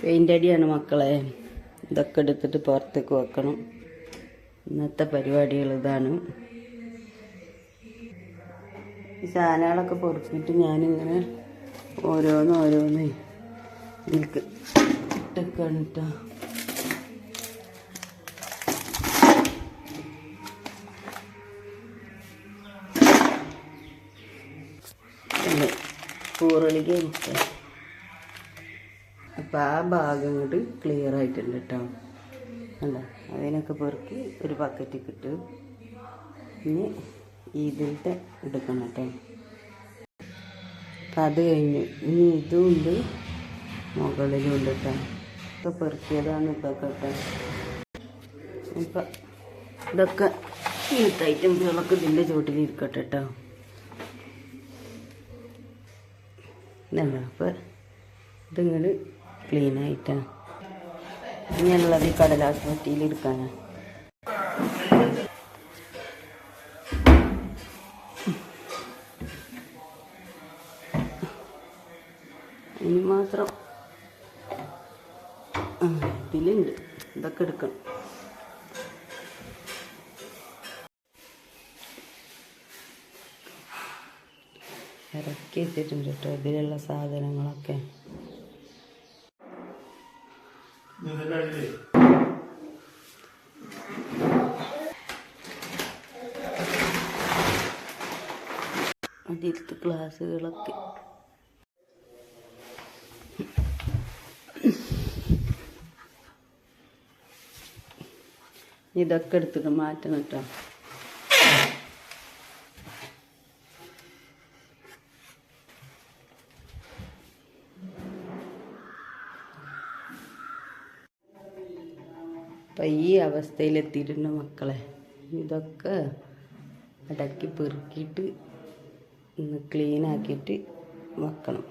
Paint അടിയാണ് മക്കളെ. ഇതൊക്കെ എടുത്തിട്ട് പുറത്തേക്ക് വെക്കണം. ഇന്നത്തെ പരിപാടികൾ ഇതാണ്. ഈ സാധനങ്ങളൊക്കെ പൊറുക്കിയിട്ട് ഞാനിങ്ങനെ ഓരോന്ന് ഓരോന്ന് ഇതിൽക്ക് ഇട്ടേക്കാണ് കേട്ടോ കൂറളിക്ക് അപ്പം ആ ഭാഗം ഇങ്ങോട്ട് ക്ലിയർ ആയിട്ടുണ്ട് കേട്ടോ അല്ല അതിനൊക്കെ പെറുക്കി ഒരു ബക്കറ്റ് കിട്ടും ഇനി ഇതിലത്തെ എടുക്കണം കേട്ടോ അപ്പം അത് കഴിഞ്ഞു ഇനി ഇതും ഉണ്ട് മുകളിലും ഉണ്ട് കേട്ടോ ഇതൊക്കെ പെറുക്കിയതാണ് ഇതൊക്കെ കേട്ടോ. ഇപ്പം ഇതൊക്കെ ഇങ്ങനത്തെ ഐറ്റംസുകളൊക്കെ ഇതിന്റെ ചുവട്ടിലിരിക്കട്ടെ കേട്ടോ ഇതല്ല? അപ്പം ഇതിങ്ങോട്ട് ക്ലീൻ ആയിട്ടാണ് ഇനിയുള്ളത് ഈ കടലാസ് പറ്റിയിൽ എടുക്കാനാണ് ഇനി മാത്രം ഇതിലുണ്ട്. ഇതൊക്കെ എടുക്കണം ഇറക്കി വെച്ചിട്ടുണ്ട് കേട്ടോ ഇതിലുള്ള സാധനങ്ങളൊക്കെ. അതിലത്തെ ക്ലാസ്സുകളൊക്കെ. ഇതൊക്കെ എടുത്തിട്ട് മാറ്റണം കേട്ടോ. അപ്പം ഈ അവസ്ഥയിലെത്തിയിട്ടുണ്ട് മക്കളെ. ഇതൊക്കെ അടക്കി പെറുക്കിയിട്ട് ഒന്ന് ക്ലീൻ ആക്കിയിട്ട് വെക്കണം.